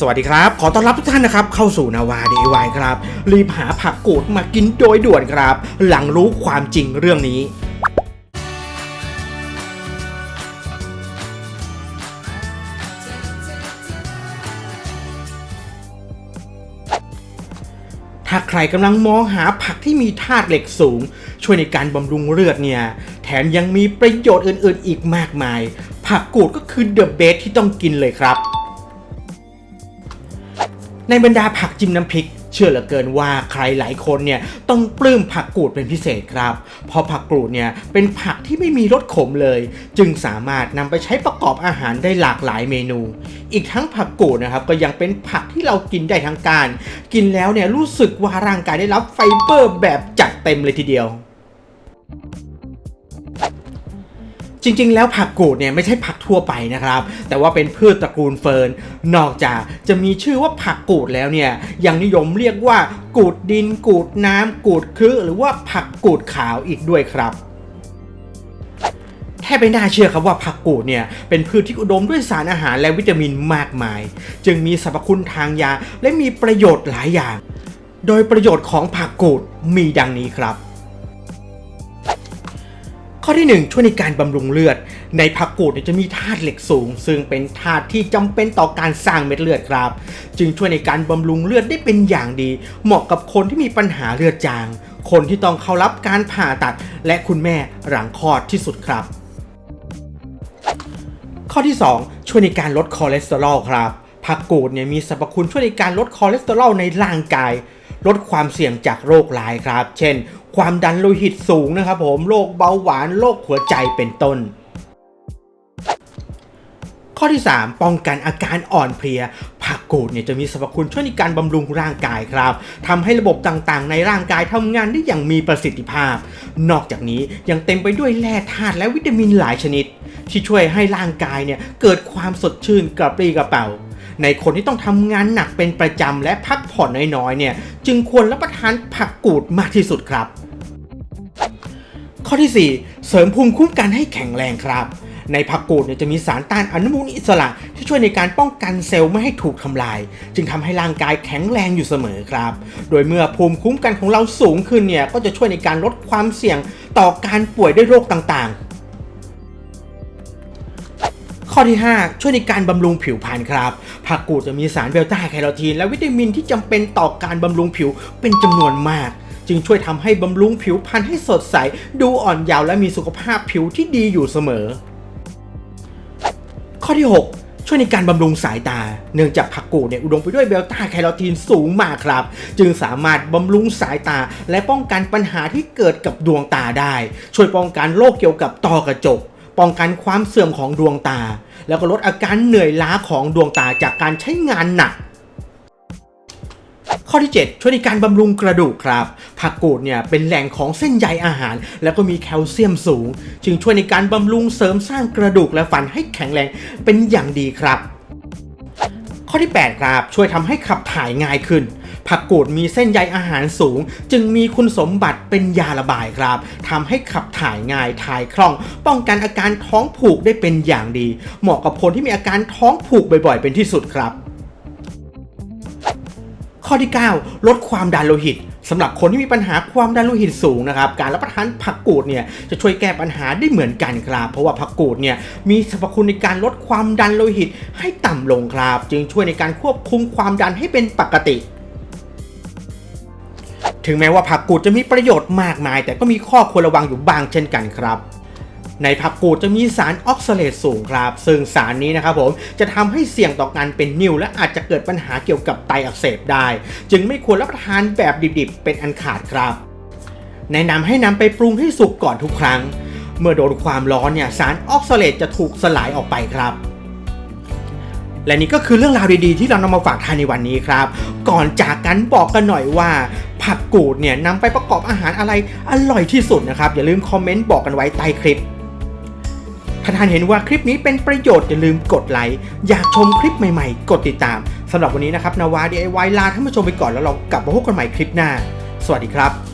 สวัสดีครับ ขอต้อนรับทุกท่านนะครับ เข้าสู่นาวาดีวายครับ รีบหาผักกูดมากินโดยด่วนครับ หลังรู้ความจริงเรื่องนี้ถ้าใครกำลังมองหาผักที่มีธาตุเหล็กสูง ช่วยในการบำรุงเลือดเนี่ย แถมยังมีประโยชน์อื่นๆอีกมากมาย ผักกูดก็คือเดอะเบสที่ต้องกินเลยครับ ในบรรดาผักจิ้มน้ำพริก เชื่อเหลือเกินว่าใครหลายคนเนี่ยต้องปลื้มผักกูดเป็นพิเศษครับ เพราะผักกูดเนี่ยเป็นผักที่ไม่มีรสขมเลย จึงสามารถนำไปใช้ประกอบอาหารได้หลากหลายเมนู อีกทั้งผักกูดนะครับก็ยังเป็นผักที่เรากินได้ทั้งการ กินแล้วเนี่ยรู้สึกว่าร่างกายได้รับไฟเบอร์แบบจัดเต็มเลยทีเดียว จริง ๆ แล้วผักกูดเนี่ยไม่ใช่ผักทั่วไปนะครับ แต่ว่าเป็นพืชตระกูลเฟิร์น นอกจากจะมีชื่อว่าผักกูดแล้วเนี่ย ยังนิยมเรียกว่า กูดดิน กูดน้ำ กูดครึหรือว่าผักกูดขาวอีกด้วยครับแทบไม่น่าเชื่อครับว่าผักกูดเนี่ยเป็นพืชที่อุดมด้วยสารอาหารและวิตามินมากมาย จึงมีสรรพคุณทางยาและมีประโยชน์หลายอย่าง โดยประโยชน์ของผักกูดมีดังนี้ครับ ข้อที่ 1 ช่วยในการบำรุงเลือด ในผักกูดจะมีธาตุเหล็กสูง ซึ่งเป็นธาตุที่จำเป็นต่อการสร้างเม็ดเลือดครับ จึงช่วยในการบำรุงเลือดได้เป็นอย่างดี เหมาะกับคนที่มีปัญหาเลือดจาง คนที่ต้องเข้ารับการผ่าตัด และคุณแม่หลังคลอดที่สุดครับ ข้อที่ 2 ช่วยในการลดคอเลสเตอรอลครับผักกูดเนี่ยมีสรรพคุณช่วยในการลดคอเลสเตอรอลในร่างกาย ลดความเสี่ยงจากโรคร้ายครับ เช่น ความดันโลหิตสูงนะครับผมโรคเบาหวานโรคหัวใจเป็นต้นข้อที่ 3 ป้องกันอาการอ่อนเพลีย ผักกูดเนี่ยจะมีสรรพคุณช่วยในการบำรุงร่างกายครับทำให้ระบบต่างๆ ในร่างกายทำงานได้อย่างมีประสิทธิภาพ นอกจากนี้ยังเต็มไปด้วยแร่ธาตุและวิตามินหลายชนิด ที่ช่วยให้ร่างกายเนี่ยเกิดความสดชื่นกระปรี้กระเป๋า ในคนที่ต้องทำงานหนักเป็นประจำและพักผ่อนน้อยๆเนี่ยจึงควรรับประทานผักกูดมากที่สุดครับ ข้อที่ 4 เสริมภูมิคุ้มกันให้แข็งแรงครับในผักกูดเนี่ยจะมีสารต้านอนุมูลอิสระที่ช่วยในการป้องกันเซลล์ไม่ให้ถูกทำลาย จึงทำให้ร่างกายแข็งแรงอยู่เสมอครับ โดยเมื่อภูมิคุ้มกันของเราสูงขึ้นเนี่ยก็จะช่วยในการลดความเสี่ยงต่อการป่วยด้วยโรคต่างๆ ข้อที่ 5 ช่วยในการบำรุงผิวพรรณครับ ผักกูดจะมีสารเบลต้าแคโรทีน และวิตามินที่จำเป็นต่อการบำรุงผิวเป็นจำนวนมาก จึงช่วยทำให้บำรุงผิวพรรณให้สดใส ดูอ่อนเยาว์และมีสุขภาพผิวที่ดีอยู่เสมอ ข้อที่ 6ช่วยในการบำรุงสายตา เนื่องจากผักกูดเนี่ยอุดมไปด้วยเบลต้าแคโรทีนสูงมากครับ จึงสามารถบำรุงสายตา และป้องกันปัญหาที่เกิดกับดวงตาได้ ช่วยป้องกันโรคเกี่ยวกับต้อกระจก ป้องกันความเสื่อมของดวงตา แล้วก็ลดอาการเหนื่อยล้าของดวงตาจากการใช้งานหนักข้อที่ 7 ช่วยในการบำรุงกระดูกครับ ผักกูดเนี่ยเป็นแหล่งของเส้นใยอาหาร แล้วก็มีแคลเซียมสูง จึงช่วยในการบำรุงเสริมสร้างกระดูกและฟันให้แข็งแรงเป็นอย่างดีครับ ข้อที่ 8 ครับ ช่วยทำให้ขับถ่ายง่ายขึ้น ผักกูดมีเส้นใยอาหารสูง จึงมีคุณสมบัติเป็นยาระบายครับทำให้ขับถ่ายง่ายถ่ายคล่อง ป้องกันอาการท้องผูกได้เป็นอย่างดี เหมาะกับคนที่มีอาการท้องผูกบ่อยๆ เป็นที่สุดครับ ข้อที่ 9 ลดความดันโลหิตสำหรับคนที่มีปัญหาความดันโลหิตสูงนะครับ การรับประทานผักกูดเนี่ยจะช่วยแก้ปัญหาได้เหมือนกันครับ เพราะว่าผักกูดเนี่ยมีสรรพคุณในการลดความดันโลหิตให้ต่ำลงครับ จึงช่วยในการควบคุมความดันให้เป็นปกติ ถึงแม้ว่าผักกูดจะมีประโยชน์มากมาย แต่ก็มีข้อควรระวังอยู่บ้างเช่นกันครับในผักกูดจะมีสารออกซาเลตสูงครับ ซึ่งสารนี้นะครับผมจะทำให้เสี่ยงต่อการเป็นนิ่วและอาจจะเกิดปัญหาเกี่ยวกับไตอักเสบได้ จึงไม่ควรรับประทานแบบดิบๆ เป็นอันขาดครับ แนะนำให้นำไปปรุงให้สุกก่อนทุกครั้ง เมื่อโดนความร้อนเนี่ยสารออกซาเลตจะถูกสลายออกไปครับ และนี่ก็คือเรื่องราวดีๆ ที่เรานำมาฝากทานในวันนี้ครับ ก่อนจากกันบอกกันหน่อยว่า ผักกูดเนี่ยนำไปประกอบอาหารอะไรอร่อยที่สุดนะครับ อย่าลืมคอมเมนต์บอกกันไว้ใต้คลิป ถ้าท่านเห็นว่าคลิปนี้เป็นประโยชน์อย่าลืมกดไลค์อยากชมคลิปใหม่ๆ กดติดตามสำหรับวันนี้นะครับนาวา DIY ลาท่านผู้ชมไปก่อนแล้วเรากลับมาพบกันใหม่คลิปหน้า สวัสดีครับ